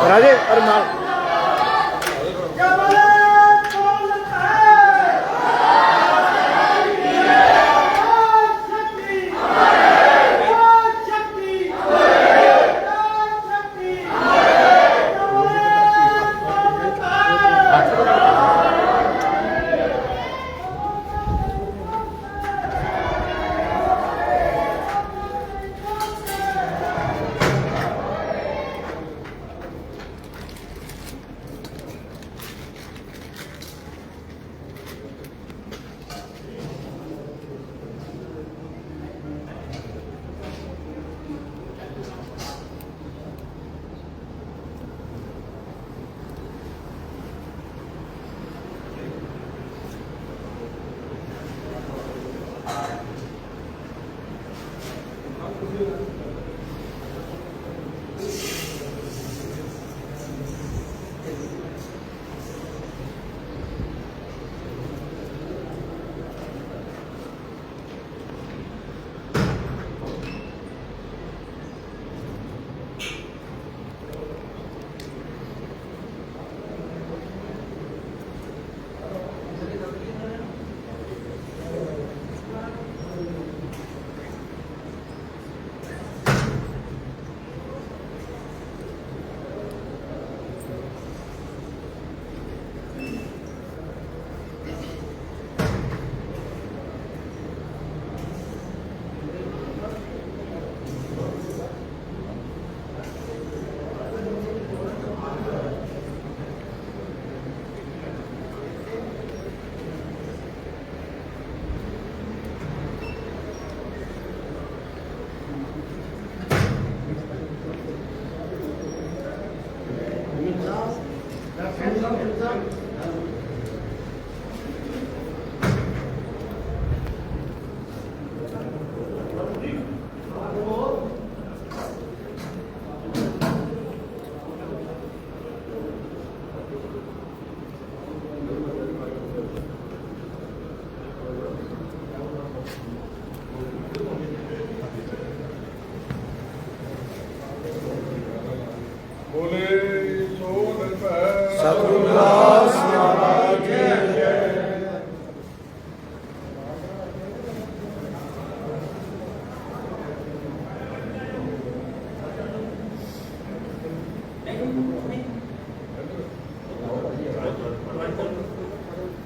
ਰਾਜੇ ਅਰੇ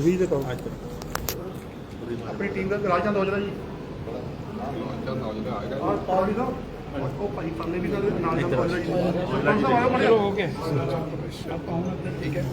ਸੁਹੀ ਦੇ ਪਾਓ ਆਪਣੀ ਟੀਮ ਦਾ ਰਾਜ ਚੰਦ ਔਜਲਾ ਜੀ। ਔਰ ਪੌੜੀ ਦਾ ਉਹ ਭਾਈ ਪਰਲੇ ਵੀ ਦਾ ਨਾਲ ਨਾਲ ਔਜਲਾ ਜੀ। ਕੌਣ ਸਾ ਆਇਆ ਮੜੇ ਹੋ ਗਿਆ। ਠੀਕ ਹੈ।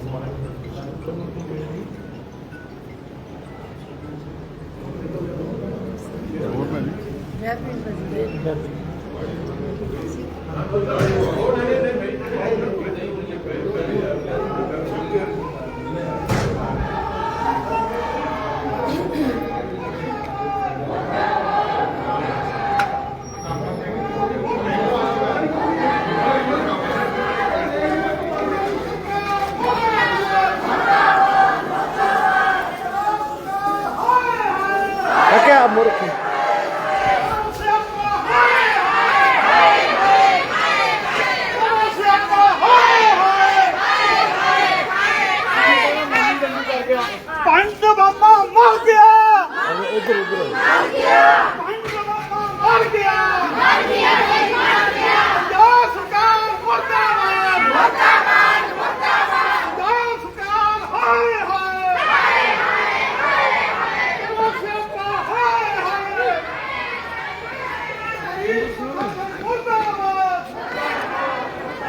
ਕਾਕੇ ਆ ਮੁਰਖੀ ਸਿਆਪਾ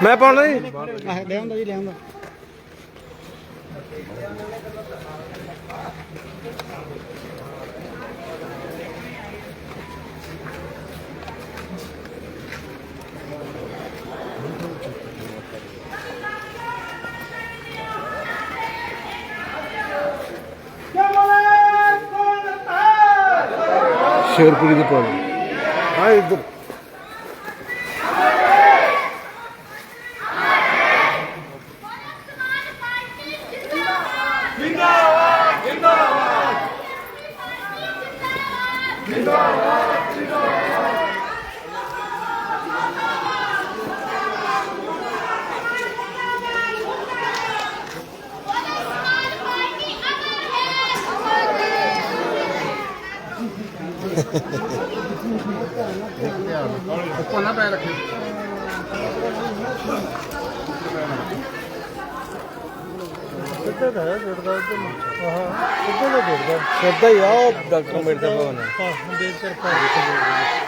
ਮੈਂ ਪਾਉਣਾ ਜੀ ਆਹ ਲੈ ਆਉਂਦਾ ਜੀ ਲੈ ਆਉਂਦਾ ਸ਼ੇਰਪੁਰੀ ਦੇ ਪਾਉਣਾ ਆ ਇੱਧਰ। ਕੋਨਾ ਪੈ ਰੱਖੇ ਸਿੱਧਾ ਤਾਂ ਹੈ ਜੁੜਦਾ ਉੱਧਰ ਨੂੰ ਆਹ ਸਿੱਧਾ ਤਾਂ ਜੁੜਦਾ ਸਿੱਧਾ ਹੀ ਆ ਉਹ ਡਾਕਟਰ ਅੰਬੇਡਕਰ ਭਵਨ ਹੈ ਹਾਂ ਅੰਬੇਡਕਰ ਭਵਨ।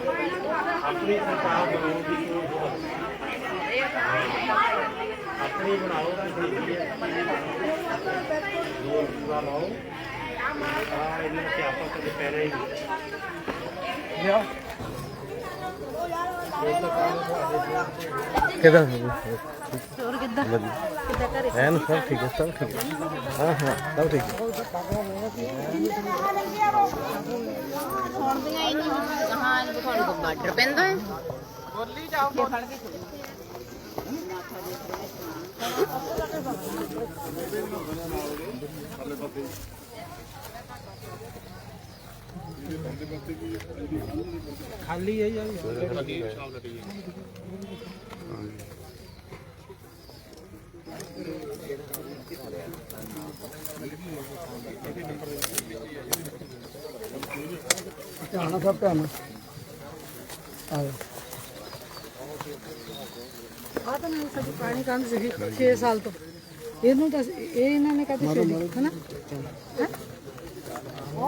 ਰੱਖਿਓ ਕਿਦਾਂ ਹੋਰ ਕਿੱਦਾਂ? ਕਿੱਦਾਂ ਘਰੇ ਐਨ ਸਭ ਠੀਕ ਹੈ, ਸਭ ਠੀਕ ਹੈ। ਹਾਂ ਹਾਂ, ਸਭ ਠੀਕ ਹੈ। ਸੁਣਦੀਆਂ ਹੀ ਨਹੀਂ ਹਾਂ ਇਹ ਤੁਹਾਨੂੰ ਕੋ ਪੈਂਦਾ ਹੈ ਬੋਲੀ ਜਾਓ ਫੜ ਕੇ ਖਾਲੀ ਹੈ ਯਾਰ। ਧਿਆਨ ਨਾਲ ਸਭ ਧਿਆਨ ਨਾਲ। ਆ ਤਾਂ ਨਹੀਂ ਸਾਡੀ ਪੁਰਾਣੀ ਕੰਧ ਸੀਗੀ 6 ਸਾਲ ਤੋਂ। ਇਹਨੂੰ ਤਾਂ ਇਹ ਇਹਨਾਂ ਨੇ ਕਦੇ ਛੇੜੀ ਹਨਾ?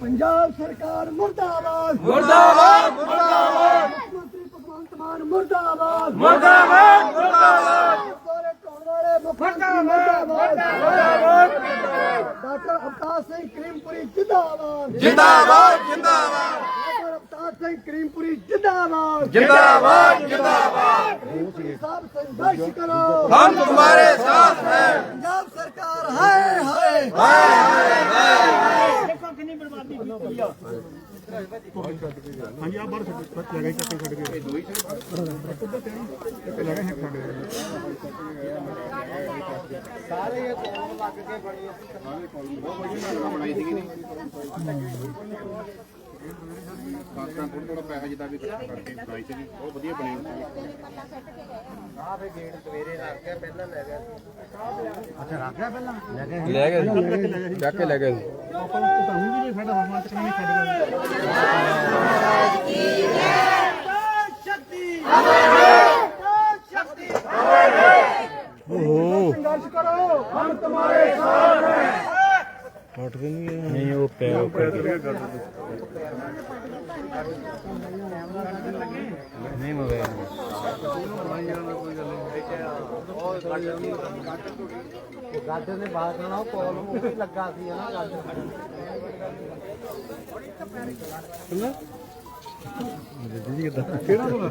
ਪੰਜਾਬ ਸਰਕਾਰ ਮੁਰਦਾਬਾਦ। ਮੁਰਦਾਬਾਦ ਮੁਰਦਾਬਾਦ। ਮੁੱਖ ਮੰਤਰੀ ਭਗਵੰਤ ਮਾਨ ਮੁਰਦਾਬਾਦ। ਮੁਰਦਾਬਾਦ ਮੁਰਦਾਬਾਦ। ਸਾਰੇ ਟੋਲ ਵਾਲੇ ਮੁਰਦਾਬਾਦ ਮੁਰਦਾਬਾਦ। ਡਾਕਟਰ ਅਵਤਾਰ ਸਿੰਘ ਕਰੀਮਪੁਰੀ ਜਿੰਦਾਬਾਦ। ਜਿੰਦਾਬਾਦ ਜਿੰਦਾਬਾਦ। ਡਾਕਟਰ ਅਵਤਾਰ ਸਿੰਘ ਕਰੀਮਪੁਰੀ ਜਿੰਦਾਬਾਦ। ਜਿੰਦਾਬਾਦ ਜਿੰਦਾਬਾਦ। ਸਾਹਿਬ ਸੰਘਰਸ਼ ਕਰੋ। ਹਮ ਤੁਹਾਡੇ ਸਾਥ ਹੈ। ਪੰਜਾਬ ਸਰਕਾਰ ਹਾਏ ਹਾਏ। ਹਾਂਜੀ ਆ ਬਾਹਰ ਛੱਡ ਲਗਾ ਚੱਕੇ ਛੱਡ ਕੇ ਦੋ ਹੀ ਲਗਾ ਹੈ ਛੱਡ ਸਾਰੇ ਇਹ ਕੋਲ ਲੱਗ ਕੇ ਬਣੀ ਸਾਰੇ ਕੋਲ ਬਹੁਤ ਵਧੀਆ ਬਣਾਈ ਸੀਗੀ ਨੇ ਪਾਕਿਸਤਾਨ ਥੋੜਾ ਥੋੜਾ ਪੈਸਾ ਜਿੱਦਾਂ ਵੀ ਕਰਕੇ ਬਣਾਈ ਸੀਗੀ ਬਹੁਤ ਵਧੀਆ ਬਣੀ ਸੀ ਆ ਫੇ ਗੇਟ ਸਵੇਰੇ ਰੱਖ ਗਿਆ ਪਹਿਲਾਂ? ਲੈ ਗਿਆ ਅੱਛਾ ਰੱਖ ਗਿਆ ਪਹਿਲਾਂ ਲੈ ਗਿਆ ਲੈ ਗਏ ਚੱਕ ਕੇ ਲੈ ਗਏ ਆਪਾਂ ਨੂੰ ਤੁਹਾਨੂੰ ਵੀ ਨਹੀਂ ਸਾਡਾ ਹਰਮਾਨ ਤੱਕ ਨਹੀਂ ਛੱਡ ਗਿਆ ਓਹ। ਸੰਘਰਸ਼ ਕਰੋ। ਹਮ ਤੁਹਾਡੇ ਸਾਥ हैं ਪਟ ਕੇ ਨਹੀਂ ਗਿਆ ਨਹੀਂ ਉਹ ਪਿਆ ਉਹ ਨਹੀਂ ਮੋਬਾਈਲ ਗੱਡ ਨੇ ਬਾਹਰ ਉਹ ਕੋਲ ਉਹ ਵੀ ਲੱਗਾ ਸੀ ਨਾ ਗੱਡ ਕਿਹੜਾ ਹੋਣਾ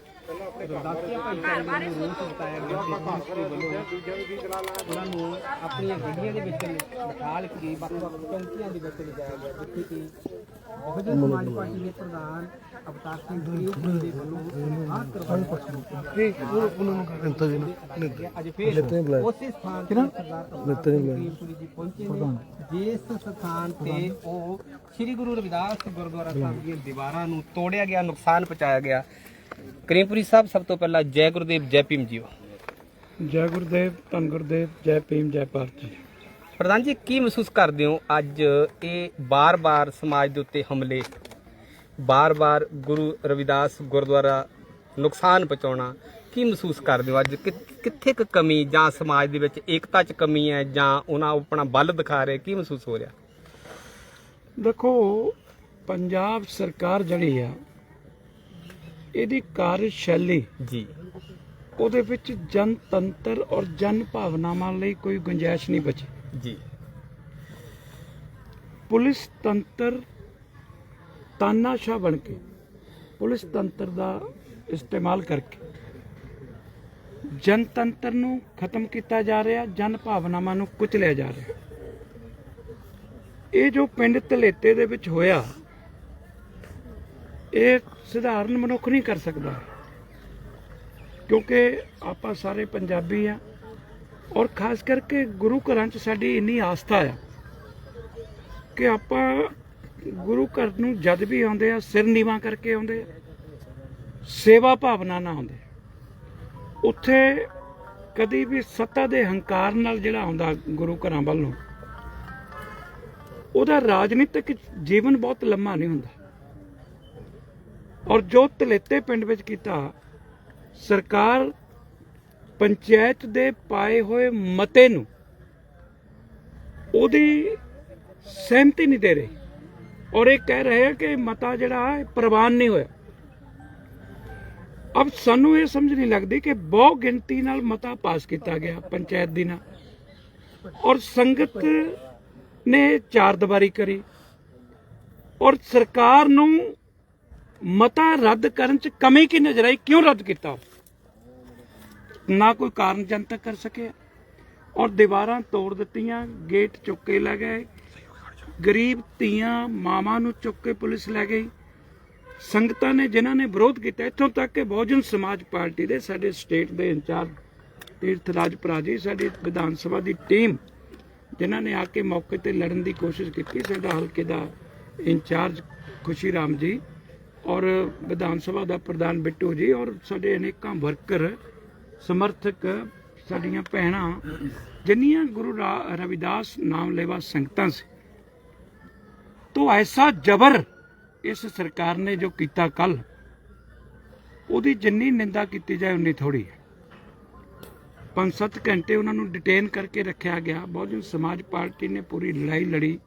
ਗੁਰਦਾਸੀਆ ਭਾਈਚਾਰੇ ਨੂੰ ਰੋਸ ਗਿਆ ਕਿ ਉਹਨਾਂ ਨੂੰ ਆਪਣੀਆਂ ਗੱਡੀਆਂ ਦੇ ਵਿੱਚ ਬਿਠਾ ਕੇ ਵੱਖ ਵੱਖ ਚੌਂਕੀਆਂ ਦੇ ਵਿੱਚ ਲਿਜਾਇਆ ਗਿਆ ਜਿੱਥੇ ਕਿ ਬਹੁਜਨ ਸਮਾਜ ਪਾਰਟੀ ਦੇ ਪ੍ਰਧਾਨ ਅਵਤਾਰ ਸਿੰਘ ਗੁਰੂ ਦੇ ਵੱਲੋਂ ਆਹ ਕਰਵਾਇਆ ਕੀ ਉਹਨਾਂ ਨੂੰ ਕਹਿੰਦਾ ਜੀ ਅੱਜ ਫੇਰ ਉਸੇ ਸਥਾਨ ਤੇ ਸਰਦਾਰ ਕਰੀਮਪੁਰੀ ਜੀ ਪਹੁੰਚੇ ਨੇ ਜਿਸ ਸਥਾਨ ਤੇ ਉਹ ਸ੍ਰੀ ਗੁਰੂ ਰਵਿਦਾਸ ਗੁਰਦੁਆਰਾ ਸਾਹਿਬ ਦੀਆਂ ਦੀਵਾਰਾਂ ਨੂੰ ਤੋੜਿਆ ਗਿਆ ਨੁਕਸਾਨ ਪਹੁੰਚਾਇਆ ਗਿਆ ਕਰੀਮਪੁਰੀ ਸਾਹਿਬ ਸਭ ਤੋਂ ਪਹਿਲਾਂ ਜੈ ਗੁਰਦੇਵ ਜੈ ਭੀਮ ਜੀਓ। ਜੈ ਗੁਰਦੇਵ ਧੰਨ ਗੁਰਦੇਵ ਜੈ ਭੀਮ ਜੈ ਭਾਰਤ ਜੀ। ਪ੍ਰਧਾਨ ਜੀ ਕੀ ਮਹਿਸੂਸ ਕਰਦੇ ਹੋ ਅੱਜ ਇਹ ਬਾਰ-ਬਾਰ ਸਮਾਜ ਦੇ ਉੱਤੇ ਹਮਲੇ ਬਾਰ-ਬਾਰ ਗੁਰੂ ਰਵਿਦਾਸ ਗੁਰਦੁਆਰਾ ਨੁਕਸਾਨ ਪਹੁੰਚਾਉਣਾ ਕੀ ਮਹਿਸੂਸ ਕਰਦੇ ਹੋ ਅੱਜ? ਕਿੱਥੇ ਕੁ ਕਮੀ ਜਾਂ ਸਮਾਜ ਦੇ ਵਿੱਚ ਏਕਤਾ 'ਚ ਕਮੀ ਹੈ ਜਾਂ ਉਹਨਾਂ ਆਪਣਾ ਬਲ ਦਿਖਾ ਰਹੇ ਕੀ ਮਹਿਸੂਸ ਹੋ ਰਿਹਾ? ਦੇਖੋ ਪੰਜਾਬ ਸਰਕਾਰ ਜਿਹੜੀ ਆ ਇਹਦੀ ਕਾਰਜਸ਼ੈਲੀ ਜੀ। ਉਹਦੇ ਵਿੱਚ ਜਨਤੰਤਰ ਔਰ ਜਨ ਭਾਵਨਾਵਾਂ ਲਈ ਕੋਈ ਗੁੰਜਾਇਸ਼ ਨਹੀਂ ਬਚੀ। ਜੀ। ਪੁਲਿਸ ਤੰਤਰ ਤਾਨਾਸ਼ਾਹ ਬਣ ਕੇ ਪੁਲਿਸ ਤੰਤਰ ਦਾ ਇਸਤੇਮਾਲ ਕਰਕੇ ਜਨਤੰਤਰ ਨੂੰ ਖਤਮ ਕੀਤਾ ਜਾ ਰਿਹਾ ਜਨ ਭਾਵਨਾਵਾਂ ਨੂੰ ਕੁਚਲਿਆ ਜਾ ਰਿਹਾ। ਇਹ ਜੋ ਪਿੰਡ ਧਲੇਤੇ ਦੇ ਵਿੱਚ ਹੋਇਆ ਇਹ ਸਧਾਰਨ ਮਨੁੱਖ ਨਹੀਂ ਕਰ ਸਕਦਾ। ਕਿਉਂਕਿ ਆਪਾਂ ਸਾਰੇ ਪੰਜਾਬੀ ਆ ਔਰ ਖਾਸ ਕਰਕੇ ਗੁਰੂ ਘਰਾਂ 'ਚ ਸਾਡੀ ਇੰਨੀ ਆਸਥਾ ਆ ਕਿ ਆਪਾਂ ਗੁਰੂ ਘਰ ਨੂੰ ਜਦ ਵੀ ਆਉਂਦੇ ਆ, ਸਿਰ ਨੀਵਾ ਕਰਕੇ ਆਉਂਦੇ ਆ, ਸੇਵਾ ਭਾਵਨਾ ਨਾਲ ਆਉਂਦੇ ਉੱਥੇ ਕਦੀ ਵੀ ਸੱਤਾ ਦੇ ਹੰਕਾਰ ਨਾਲ ਜਿਹੜਾ ਆਉਂਦਾ ਗੁਰੂ ਘਰਾਂ ਵੱਲ ਨੂੰ, ਉਹਦਾ ਰਾਜਨੀਤਿਕ ਜੀਵਨ ਬਹੁਤ ਲੰਮਾ ਨਹੀਂ ਹੁੰਦਾ। ਔਰ ਜੋ ਤਲੇਤੇ ਪਿੰਡ ਵਿੱਚ ਕੀਤਾ, ਸਰਕਾਰ ਪੰਚਾਇਤ ਦੇ ਪਾਏ ਹੋਏ ਮਤੇ ਨੂੰ ਉਹਦੀ ਸਹਿਮਤੀ ਨਹੀਂ ਦੇ ਰਹੀ। ਔਰ ਇਹ ਕਹਿ ਰਹੇ ਆ ਕਿ ਮਤਾ ਜਿਹੜਾ ਹੈ ਪ੍ਰਵਾਨ ਨਹੀਂ ਹੋਇਆ। ਅਬ ਸਾਨੂੰ ਇਹ ਸਮਝ ਨਹੀਂ ਲੱਗਦੀ ਕਿ ਬਹੁ ਗਿਣਤੀ ਨਾਲ ਮਤਾ ਪਾਸ ਕੀਤਾ ਗਿਆ ਪੰਚਾਇਤ ਦੀ ਨਾਲ। ਔਰ ਸੰਗਤ ਨੇ ਚਾਰ ਦੀਵਾਰੀ ਕਰੀ। ਔਰ ਸਰਕਾਰ ਨੂੰ ਮਤਾ ਰੱਦ ਕਰਨ ਚ ਕਮੀ ਕੀ ਨਜ਼ਰ ਆਈ? ਕਿਉਂ ਰੱਦ ਕੀਤਾ ਨਾ ਕੋਈ ਕਾਰਨ ਜਨਤਕ ਕਰ ਸਕਿਆ। ਔਰ ਦੀਵਾਰਾਂ ਤੋੜ ਦਿੱਤੀਆਂ, ਗੇਟ ਚੁੱਕ ਕੇ ਲੈ ਗਏ। ਗਰੀਬ ਧੀਆਂ ਮਾਵਾਂ ਨੂੰ ਚੁੱਕ ਕੇ ਪੁਲਿਸ ਲੈ ਗਈ। ਸੰਗਤਾਂ ਨੇ ਜਿਨ੍ਹਾਂ ਨੇ ਵਿਰੋਧ ਕੀਤਾ, ਇੱਥੋਂ ਤੱਕ ਕਿ ਬਹੁਜਨ ਸਮਾਜ ਪਾਰਟੀ ਦੇ ਸਾਡੇ ਸਟੇਟ ਦੇ ਇੰਚਾਰਜ ਤੀਰਥ ਰਾਜ ਭਰਾਜੀ ਸਾਡੀ ਵਿਧਾਨ ਸਭਾ ਦੀ ਟੀਮ, ਜਿਨ੍ਹਾਂ ਨੇ ਆ ਕੇ ਮੌਕੇ ਤੇ ਲੜਨ ਦੀ ਕੋਸ਼ਿਸ਼ ਕੀਤੀ, ਸਾਡਾ ਹਲਕੇ ਦਾ ਇੰਚਾਰਜ ਖੁਸ਼ੀ ਰਾਮ ਜੀ। ਔਰ ਵਿਧਾਨ ਸਭਾ ਦਾ ਪ੍ਰਧਾਨ ਬਿੱਟੂ ਜੀ ਔਰ ਸਾਡੇ ਅਨੇਕਾਂ ਵਰਕਰ, ਸਮਰਥਕ, ਸਾਡੀਆਂ ਭੈਣਾਂ, ਜਿੰਨੀਆਂ ਗੁਰੂ ਰਵਿਦਾਸ ਨਾਮ ਲੈਵਾ ਸੰਗਤਾਂ ਸੀ। ਤੋ ਐਸਾ ਜ਼ਬਰ ਇਸ ਸਰਕਾਰ ਨੇ ਜੋ ਕੀਤਾ ਕੱਲ ਉਹਦੀ ਜਿੰਨੀ ਨਿੰਦਾ ਕੀਤੀ ਜਾਏ, ਉਨੀ ਥੋੜੀ ਹੈ। ਪੰਜ ਸੱਤ ਘੰਟੇ ਉਹਨਾਂ ਨੂੰ ਡਿਟੇਨ ਕਰਕੇ ਰੱਖਿਆ ਗਿਆ। ਬਹੁਜਨ ਸਮਾਜ ਪਾਰਟੀ ਨੇ ਪੂਰੀ ਲੜਾਈ ਲੜੀ।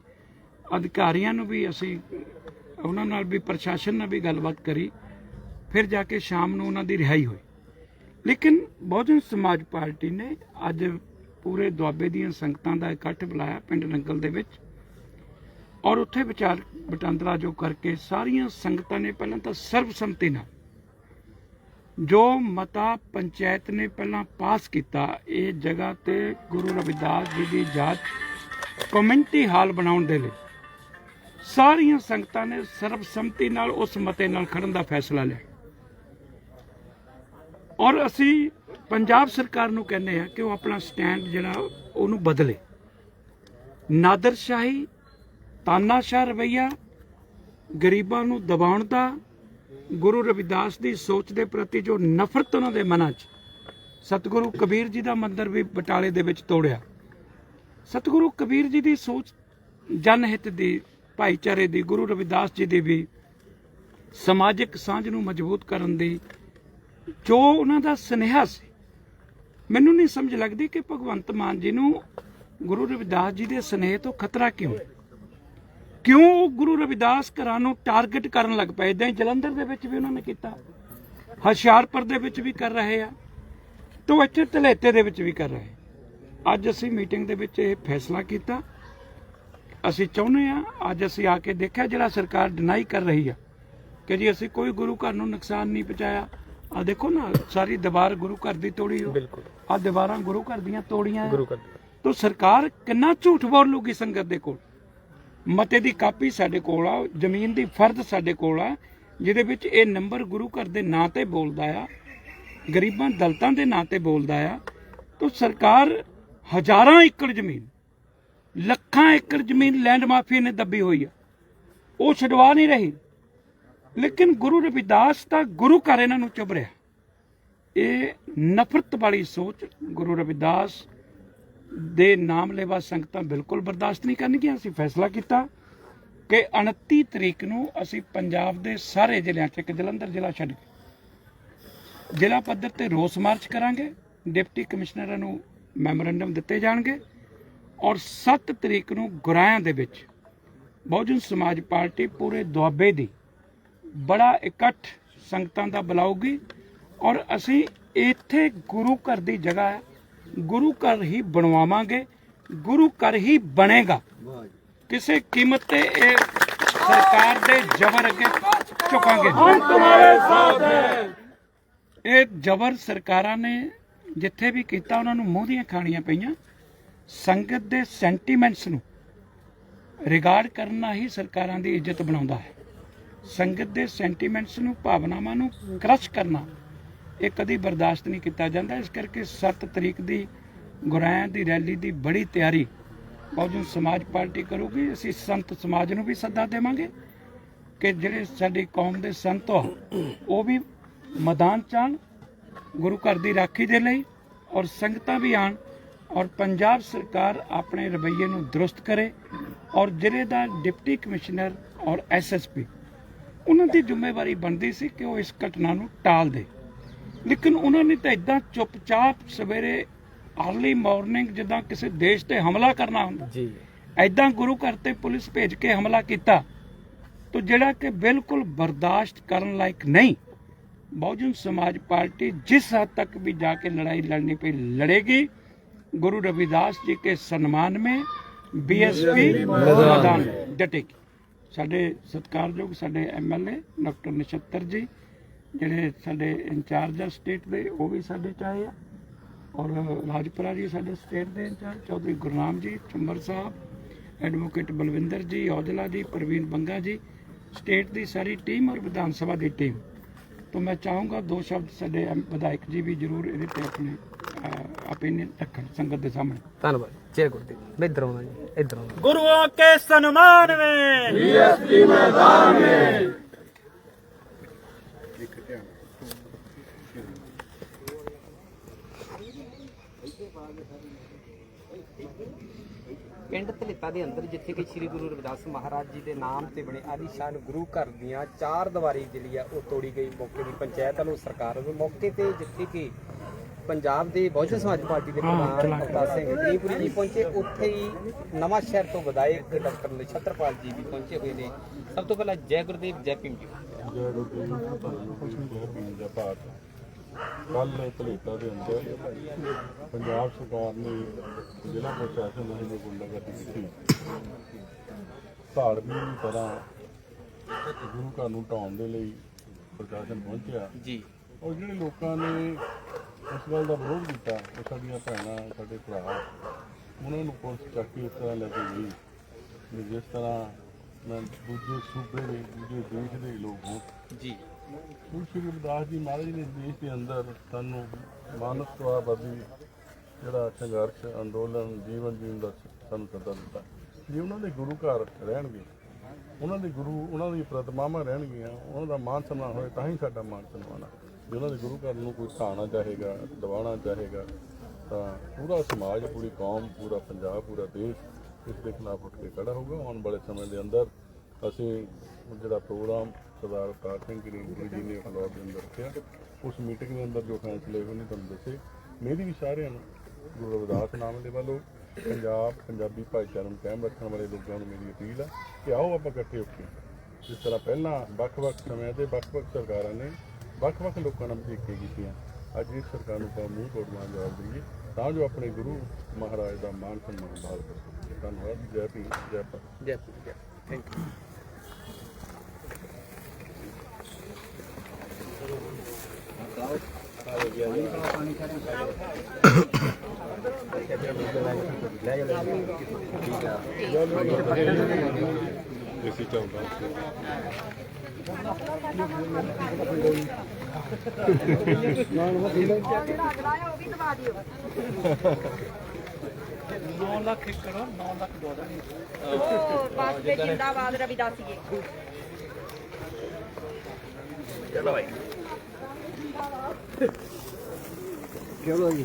ਅਧਿਕਾਰੀਆਂ ਨੂੰ ਵੀ ਅਸੀਂ ਉਹਨਾਂ ਨਾਲ ਵੀ ਪ੍ਰਸ਼ਾਸਨ ਨਾਲ ਵੀ ਗੱਲਬਾਤ ਕਰੀ, ਫਿਰ ਜਾ ਕੇ ਸ਼ਾਮ ਨੂੰ ਉਹਨਾਂ ਦੀ ਰਿਹਾਈ ਹੋਈ। ਲੇਕਿਨ ਬਹੁਜਨ ਸਮਾਜ ਪਾਰਟੀ ਨੇ ਅੱਜ ਪੂਰੇ ਦੁਆਬੇ ਦੀਆਂ ਸੰਗਤਾਂ ਦਾ ਇਕੱਠ ਬੁਲਾਇਆ ਪਿੰਡ ਨੰਗਲ ਦੇ ਵਿੱਚ। ਔਰ ਉੱਥੇ ਵਿਚਾਰ ਵਟਾਂਦਰਾ ਜੋ ਕਰਕੇ ਸਾਰੀਆਂ ਸੰਗਤਾਂ ਨੇ ਪਹਿਲਾਂ ਤਾਂ ਸਰਬਸੰਮਤੀ ਨਾਲ ਜੋ ਮਤਾ ਪੰਚਾਇਤ ਨੇ ਪਹਿਲਾਂ ਪਾਸ ਕੀਤਾ, ਇਹ ਜਗ੍ਹਾ ਤੇ ਗੁਰੂ ਰਵਿਦਾਸ ਜੀ ਦੀ ਯਾਦ ਕਮਿਊਨਿਟੀ ਹਾਲ ਬਣਾਉਣ ਦੇ ਲਈ ਸਾਰੀਆਂ ਸੰਗਤਾਂ ਨੇ ਸਰਬਸੰਮਤੀ ਨਾਲ ਉਸ ਮਤੇ ਨਾਲ ਖੜਨ ਦਾ ਫੈਸਲਾ ਲਿਆ। ਔਰ ਅਸੀਂ ਪੰਜਾਬ ਸਰਕਾਰ ਨੂੰ ਕਹਿੰਦੇ ਆ ਕਿ ਉਹ ਆਪਣਾ ਸਟੈਂਡ ਜਿਹੜਾ, ਉਹਨੂੰ ਬਦਲੇ। ਨਾਦਰਸ਼ਾਹੀ ਤਾਨਾਸ਼ਾਹ ਰਵਈਆ, ਗਰੀਬਾਂ ਨੂੰ ਦਬਾਉਣ ਦਾ, ਗੁਰੂ ਰਵਿਦਾਸ ਦੀ ਸੋਚ ਦੇ ਪ੍ਰਤੀ ਜੋ ਨਫ਼ਰਤ ਉਹਨਾਂ ਦੇ ਮਨਾਂ 'ਚ, ਸਤਿਗੁਰੂ ਕਬੀਰ ਜੀ ਦਾ ਮੰਦਿਰ ਵੀ ਬਟਾਲੇ ਦੇ ਵਿੱਚ ਤੋੜਿਆ। ਸਤਿਗੁਰੂ ਕਬੀਰ ਜੀ ਦੀ ਸੋਚ ਜਨ ਹਿੱਤ ਦੀ ਭਾਈਚਾਰੇ ਦੀ, ਗੁਰੂ ਰਵਿਦਾਸ ਜੀ ਦੀ ਵੀ ਸਮਾਜਿਕ ਸਾਂਝ ਨੂੰ ਮਜ਼ਬੂਤ ਕਰਨ ਦੀ ਜੋ ਉਹਨਾਂ ਦਾ ਸੁਨੇਹਾ ਸੀ। ਮੈਨੂੰ ਨਹੀਂ ਸਮਝ ਲੱਗਦੀ ਕਿ ਭਗਵੰਤ ਮਾਨ ਜੀ ਨੂੰ ਗੁਰੂ ਰਵਿਦਾਸ ਜੀ ਦੇ ਸੁਨੇਹੇ ਤੋਂ ਖਤਰਾ ਕਿਉਂ ਕਿਉਂ ਉਹ ਗੁਰੂ ਰਵਿਦਾਸ ਘਰਾਂ ਨੂੰ ਟਾਰਗੇਟ ਕਰਨ ਲੱਗ ਪਏ? ਇਦਾਂ ਹੀ ਜਲੰਧਰ ਦੇ ਵਿੱਚ ਵੀ ਉਹਨਾਂ ਨੇ ਕੀਤਾ। ਹੁਸ਼ਿਆਰਪੁਰ ਦੇ ਵਿੱਚ ਵੀ ਕਰ ਰਹੇ ਆ ਤੋਂ ਇੱਥੇ ਤਲੇਤੇ ਦੇ ਵਿੱਚ ਵੀ ਕਰ ਰਹੇ। ਅੱਜ ਅਸੀਂ ਮੀਟਿੰਗ ਦੇ ਵਿੱਚ ਇਹ ਫੈਸਲਾ ਕੀਤਾ। ਅਸੀਂ ਚਾਹੁੰਦੇ ਆ ਅੱਜ ਅਸੀਂ ਆ ਕੇ ਦੇਖਿਆ ਜਿਹੜਾ ਸਰਕਾਰ ਡਿਨਾਈ ਕਰ ਰਹੀ ਆ ਕਿ ਜੀ ਅਸੀਂ ਕੋਈ ਗੁਰੂ ਘਰ ਨੂੰ ਨੁਕਸਾਨ ਨਹੀਂ ਪਹੁੰਚਾਇਆ। ਆ ਦੇਖੋ ਨਾ ਸਾਰੀ ਦੀਵਾਰ ਗੁਰੂ ਘਰ ਦੀ ਤੋੜੀ ਹੋ ਬਿਲਕੁਲ। ਆ ਦੀਵਾਰਾਂ ਗੁਰੂ ਘਰ ਦੀਆਂ ਤੋੜੀਆਂ ਗੁਰੂ ਘਰ ਤੋਂ ਸਰਕਾਰ ਕਿੰਨਾ ਝੂਠ ਬੋਲੂਗੀ ਸੰਗਤ ਦੇ ਕੋਲ? ਮਤੇ ਦੀ ਕਾਪੀ ਸਾਡੇ ਕੋਲ ਆ ਜ਼ਮੀਨ ਦੀ ਫਰਦ ਸਾਡੇ ਕੋਲ ਆ ਜਿਹਦੇ ਵਿੱਚ ਇਹ ਨੰਬਰ ਗੁਰੂ ਘਰ ਦੇ ਨਾਂ ਤੇ ਬੋਲਦਾ ਆ ਗਰੀਬਾਂ ਦਲਤਾਂ ਦੇ ਨਾਂ ਤੇ ਬੋਲਦਾ ਆ। ਤੋਂ ਸਰਕਾਰ ਹਜ਼ਾਰਾਂ ਏਕੜ ਜ਼ਮੀਨ ਲੱਖਾਂ ਏਕੜ ਜ਼ਮੀਨ ਲੈਂਡ ਮਾਫੀਆ ਨੇ ਦੱਬੀ ਹੋਈ ਆ। ਉਹ ਛਡਵਾ ਨਹੀਂ ਰਹੀ। ਲੇਕਿਨ ਗੁਰੂ ਰਵਿਦਾਸ ਦਾ ਗੁਰੂ ਘਰ ਇਹਨਾਂ ਨੂੰ ਚੁੱਭ ਰਿਹਾ। ਇਹ ਨਫ਼ਰਤ ਵਾਲੀ ਸੋਚ ਗੁਰੂ ਰਵਿਦਾਸ ਦੇ ਨਾਮ ਲੈਵਾ ਸੰਗਤਾਂ ਬਿਲਕੁਲ ਬਰਦਾਸ਼ਤ ਨਹੀਂ ਕਰਨਗੀਆਂ। ਅਸੀਂ ਫੈਸਲਾ ਕੀਤਾ ਕਿ 29 ਤਰੀਕ ਨੂੰ ਅਸੀਂ ਪੰਜਾਬ ਦੇ ਸਾਰੇ ਜ਼ਿਲ੍ਹਿਆਂ 'ਚ ਇੱਕ ਜਲੰਧਰ ਜ਼ਿਲ੍ਹਾ ਛੱਡ ਕੇ ਜ਼ਿਲ੍ਹਾ ਪੱਧਰ ਤੇ ਰੋਸ ਮਾਰਚ ਕਰਾਂਗੇ। ਡਿਪਟੀ ਕਮਿਸ਼ਨਰਾਂ ਨੂੰ ਮੈਮੋਰੈਂਡਮ ਦਿੱਤੇ ਜਾਣਗੇ। ਔਰ 7 ਤਰੀਕ ਨੂੰ ਗੁਰਾਇਆਂ ਦੇ ਵਿੱਚ ਬਹੁਜਨ ਸਮਾਜ ਪਾਰਟੀ ਪੂਰੇ ਦੁਆਬੇ ਦੀ ਬੜਾ ਇਕੱਠ ਸੰਗਤਾਂ ਦਾ ਬੁਲਾਊਗੀ ਔਰ ਅਸੀਂ ਇੱਥੇ ਗੁਰੂ ਘਰ ਦੀ ਜਗ੍ਹਾ ਹੈ। ਗੁਰੂ ਘਰ ਹੀ ਬਣਵਾਵਾਂਗੇ ਗੁਰੂ ਘਰ ਹੀ ਬਣੇਗਾ। ਕਿਸੇ ਕੀਮਤ ਤੇ ਇਹ ਸਰਕਾਰ ਦੇ ਜ਼ਬਰ ਅੱਗੇ ਝੁਕਾਂਗੇ ਹਮ ਤੁਹਾਡੇ ਸਾਥ ਹੈ। ਇਹ ਜ਼ਬਰ ਸਰਕਾਰਾਂ ਨੇ ਜਿੱਥੇ ਵੀ ਕੀਤਾ ਉਹਨਾਂ ਨੂੰ ਮੂੰਹ ਦੀਆਂ ਖਾਣੀਆਂ ਪਈਆਂ। ਸੰਗਤ ਦੇ ਸੈਂਟੀਮੈਂਟਸ ਨੂੰ ਰਿਗਾਰਡ ਕਰਨਾ ਹੀ ਸਰਕਾਰਾਂ ਦੀ ਇੱਜ਼ਤ ਬਣਾਉਂਦਾ ਹੈ। ਸੰਗਤ ਦੇ ਸੈਂਟੀਮੈਂਟਸ ਨੂੰ, ਭਾਵਨਾਵਾਂ ਨੂੰ ਕ੍ਰਸ਼ ਕਰਨਾ ਇਹ ਕਦੀ ਬਰਦਾਸ਼ਤ ਨਹੀਂ ਕੀਤਾ ਜਾਂਦਾ। ਇਸ ਕਰਕੇ 7 ਤਰੀਕ ਦੀ ਗੁਰਾਇਆਂ ਦੀ ਰੈਲੀ ਦੀ ਬੜੀ ਤਿਆਰੀ ਬਹੁਜਨ ਸਮਾਜ ਪਾਰਟੀ ਕਰੂਗੀ। ਅਸੀਂ ਸੰਤ ਸਮਾਜ ਨੂੰ ਵੀ ਸੱਦਾ ਦੇਵਾਂਗੇ ਕਿ ਜਿਹੜੇ ਸਾਡੀ ਕੌਮ ਦੇ ਸੰਤ ਆ, ਉਹ ਵੀ ਮੈਦਾਨ ਚ ਆਉਣ, ਗੁਰੂ ਘਰ ਦੀ ਰਾਖੀ ਦੇ ਲਈ ਔਰ ਸੰਗਤਾਂ ਵੀ ਆਣ ਔਰ ਪੰਜਾਬ ਸਰਕਾਰ ਆਪਣੇ ਰਵੱਈਏ ਨੂੰ ਦਰੁਸਤ ਕਰੇ ਔਰ ਜ਼ਿਲ੍ਹੇ ਦਾ ਡਿਪਟੀ ਕਮਿਸ਼ਨਰ ਔਰ ਐਸਐਸਪੀ ਉਹਨਾਂ ਦੀ ਜ਼ਿੰਮੇਵਾਰੀ ਬਣਦੀ ਸੀ ਕਿ ਉਹ ਇਸ ਘਟਨਾ ਨੂੰ ਟਾਲ ਦੇ। ਲੇਕਿਨ ਉਹਨਾਂ ਨੇ ਤਾਂ ਇਦਾਂ ਚੁੱਪਚਾਪ ਸਵੇਰੇ ਅਰਲੀ ਮਾਰਨਿੰਗ ਜਿੱਦਾਂ ਕਿਸੇ ਦੇਸ਼ ਤੇ ਹਮਲਾ ਕਰਨਾ ਹੁੰਦਾ ਜੀ। ਐਦਾਂ ਗੁਰੂ ਘਰ ਤੇ ਪੁਲਿਸ ਭੇਜ ਕੇ ਹਮਲਾ ਕੀਤਾ ਤੋ ਜਿਹੜਾ ਕਿ ਬਿਲਕੁਲ ਬਰਦਾਸ਼ਤ ਕਰਨ ਲਾਇਕ ਨਹੀਂ ਬਹੁਜਨ ਸਮਾਜ ਪਾਰਟੀ ਜਿਸ ਹੱਦ ਤੱਕ ਵੀ ਜਾ ਕੇ ਲੜਾਈ ਲੜਨੀ ਪਈ ਲੜੇਗੀ गुरु रविदास जी के सम्मान में बीएसपी मैदान डटेगी ਸਾਡੇ ਸਤਿਕਾਰਯੋਗ ਸਾਡੇ ਐਮਐਲਏ ਡਾਕਟਰ ਨਛੱਤਰ ਜੀ ਜਿਹੜੇ ਸਾਡੇ ਇੰਚਾਰਜ ਆ ਸਟੇਟ ਦੇ ਉਹ ਵੀ ਸਾਡੇ ਚ ਆਏ ਆ ਔਰ ਰਾਜਪੁਰਾ ਜੀ ਸਾਡੇ ਸਟੇਟ ਦੇ ਇੰਚਾਰਜ ਚੌਧਰੀ ਗੁਰਨਾਮ ਜੀ ਚੰਬਰ ਸਾਹਿਬ ਐਡਵੋਕੇਟ ਬਲਵਿੰਦਰ ਜੀ ਔਜਲਾ ਜੀ ਪ੍ਰਵੀਨ ਬੰਗਾ ਜੀ ਸਟੇਟ ਦੀ ਸਾਰੀ ਟੀਮ ਔਰ ਵਿਧਾਨ ਸਭਾ ਦੀ ਟੀਮ तो मैं चाहूंगा दो शब्द साडे विधायक जी भी जरूर ਇਹਦੇ ਤੇ ਆਪਣੇ opinion ਰੱਖਣ ਸੰਗਤ ਦੇ ਸਾਹਮਣੇ। ਧੰਨਵਾਦ ਜੈ। ਗੁਰਦੇਵ ਮੈਂ ਇੱਧਰ ਆਉਣਾ ਜੀ ਇੱਧਰ ਆਉਣਾ ਗੁਰੂਆਂ ਕੇ ਸਨਮਾਨ ਵਿੱਚ ਪਿੰਡ ਧਲੇਤਾ ਦੇ ਅੰਦਰ ਜਿੱਥੇ ਕਿ ਸ੍ਰੀ ਗੁਰੂ ਰਵਿਦਾਸ ਮਹਾਰਾਜ ਜੀ ਦੇ ਨਾਮ ਤੇ ਬਣੇ ਆਲੀਸ਼ਾਨ ਗੁਰੂ ਘਰ ਦੀਆਂ ਚਾਰ ਦੀਵਾਰੀ ਜਿਹੜੀ ਆ ਉਹ ਤੋੜੀ ਗਈ ਮੌਕੇ ਦੀ ਪੰਚਾਇਤ ਵੱਲੋਂ ਸਰਕਾਰ ਵੱਲੋਂ। ਮੌਕੇ ਤੇ ਜਿੱਥੇ ਕਿ ਪੰਜਾਬ ਦੇ ਬਹੁਜਨ ਸਮਾਜ ਪਾਰਟੀ ਦੇ ਪ੍ਰਧਾਨ ਅਵਤਾਰ ਸਿੰਘ ਗਰੀਪੁਰੀ ਜੀ ਪਹੁੰਚੇ ਉੱਥੇ ਹੀ ਨਵਾਂ ਸ਼ਹਿਰ ਤੋਂ ਵਿਧਾਇਕ ਡਾਕਟਰ ਨਛੱਤਰਪਾਲ ਜੀ ਵੀ ਪਹੁੰਚੇ ਹੋਏ ਨੇ। ਸਭ ਤੋਂ ਪਹਿਲਾਂ ਜੈ ਗੁਰਦੇਵ ਜੈ ਭੀਮ ਜੀ। ਜੈ ਗੁਰਦੇਵ ਜੈ ਭਾਰਤ। ਕੱਲ ਦੇ ਅੰਦਰ ਪੰਜਾਬ ਸਰਕਾਰ ਨੇ ਜ਼ਿਲ੍ਹਾ ਪ੍ਰਸ਼ਾਸਨ ਨੇ ਜੋ ਗੁੰਡਾਗਰਦੀ ਕੀਤੀ। ਧਾਰਮਿਕ ਤਰ੍ਹਾਂ ਗੁਰੂ ਘਰ ਨੂੰ ਢਾਉਣ ਦੇ ਲਈ ਪ੍ਰਸ਼ਾਸਨ ਪਹੁੰਚਿਆ। ਜੀ। ਔਰ ਜਿਹੜੇ ਲੋਕਾਂ ਨੇ ਇਸ ਗੱਲ ਦਾ ਵਿਰੋਧ ਕੀਤਾ ਉਹ ਸਾਡੀਆਂ ਭੈਣਾਂ ਸਾਡੇ ਭਰਾ ਉਹਨਾਂ ਨੂੰ ਪੁਲਿਸ ਚੱਕ ਕੇ ਇਸ ਤਰ੍ਹਾਂ ਲੈ ਕੇ ਗਈ ਵੀ ਜਿਸ ਤਰ੍ਹਾਂ ਮੈਂ ਦੂਜੇ ਸੂਬੇ ਦੇ ਦੂਜੇ ਦੇਸ਼ ਦੇ ਲੋਕ ਹੋਣ। ਜੀ। ਗੁਰੂ ਸ਼੍ਰੀ ਰਵਿਦਾਸ ਜੀ ਮਹਾਰਾਜ ਨੇ ਦੇਸ਼ ਦੇ ਅੰਦਰ ਸਾਨੂੰ ਮਾਨਵਤਾਵਾਦੀ ਜਿਹੜਾ ਸੰਘਰਸ਼ ਅੰਦੋਲਨ ਜੀਵਨ ਜੀਣ ਦਾ ਸਾਨੂੰ ਸੱਦਾ ਦਿੱਤਾ। ਜੇ ਉਹਨਾਂ ਦੇ ਗੁਰੂ ਘਰ ਰਹਿਣਗੇ ਉਹਨਾਂ ਦੇ ਗੁਰੂ ਉਹਨਾਂ ਦੀ ਪ੍ਰਤਿਮਾਵਾਂ ਰਹਿਣਗੀਆਂ ਉਹਨਾਂ ਦਾ ਮਾਨ ਸਨਮਾਨ ਹੋਏ ਤਾਂ ਹੀ ਸਾਡਾ ਮਾਨ ਸਨਮਾਨ ਆ। ਜੇ ਉਹਨਾਂ ਦੇ ਗੁਰੂ ਘਰ ਨੂੰ ਕੋਈ ਢਾਣਾ ਚਾਹੇਗਾ, ਦਬਾਉਣਾ ਚਾਹੇਗਾ, ਤਾਂ ਪੂਰਾ ਸਮਾਜ, ਪੂਰੀ ਕੌਮ, ਪੂਰਾ ਪੰਜਾਬ, ਪੂਰਾ ਦੇਸ਼ ਇਸ ਦੇ ਖਿਲਾਫ ਉੱਠ ਕੇ ਖੜਾ ਹੋਊਗਾ। ਆਉਣ ਵਾਲੇ ਸਮੇਂ ਦੇ ਅੰਦਰ ਅਸੀਂ ਜਿਹੜਾ ਪ੍ਰੋਗਰਾਮ ਸਰਦਾਰ ਅਵਤਾਰ ਸਿੰਘ ਜੀ ਨੇ ਜੀ ਨੇ ਫਲੋਰ ਦੇ ਅੰਦਰ ਰੱਖਿਆ, ਉਸ ਮੀਟਿੰਗ ਦੇ ਅੰਦਰ ਜੋ ਫੈਸਲੇ ਹੋਏ ਨੇ ਤੁਹਾਨੂੰ ਦੱਸੇ। ਮੇਰੀ ਵੀ ਸਾਰਿਆਂ ਨੂੰ ਗੁਰੂ ਰਵਿਦਾਸ ਨਾਮ ਦੇ ਵੱਲੋਂ ਪੰਜਾਬ, ਪੰਜਾਬੀ ਭਾਈਚਾਰੇ ਨੂੰ ਕਾਇਮ ਰੱਖਣ ਵਾਲੇ ਲੋਕਾਂ ਨੂੰ ਮੇਰੀ ਅਪੀਲ ਆ ਕਿ ਆਓ ਆਪਾਂ ਇਕੱਠੇ ਹੋ ਕੇ, ਜਿਸ ਤਰ੍ਹਾਂ ਪਹਿਲਾਂ ਵੱਖ-ਵੱਖ ਸਮਿਆਂ ਤੇ ਵੱਖ-ਵੱਖ ਸਰਕਾਰਾਂ ਨੇ ਵੱਖ-ਵੱਖ ਲੋਕਾਂ ਨਾਲ ਭੇਕੇ ਕੀਤੀਆਂ। ਅੱਜ ਇਸ ਸਰਕਾਰ ਨੂੰ ਆਪਾਂ ਮੂੰਹ ਤੋੜਨਾ ਜਵਾਬ ਦਈਏ ਤਾਂ ਜੋ ਆਪਣੇ ਗੁਰੂ ਮਹਾਰਾਜ ਦਾ ਮਾਨ ਸਨਮਾਨ ਬਾਲ ਕਰ ਧੰਨਵਾਦ ਜੈ ਭੀਮ ਜੈ ਭਾਰਤ। ਜੈ ਜੈ ਥੈਂਕ ਯੂ ਏਸੀ ਚੱਲਦਾ ਵਾਸਤੇ ਜਿੰਦਾਬਾਦ ਰਵਿਦਾਸੀਏ ਚਲੋ ਜੀ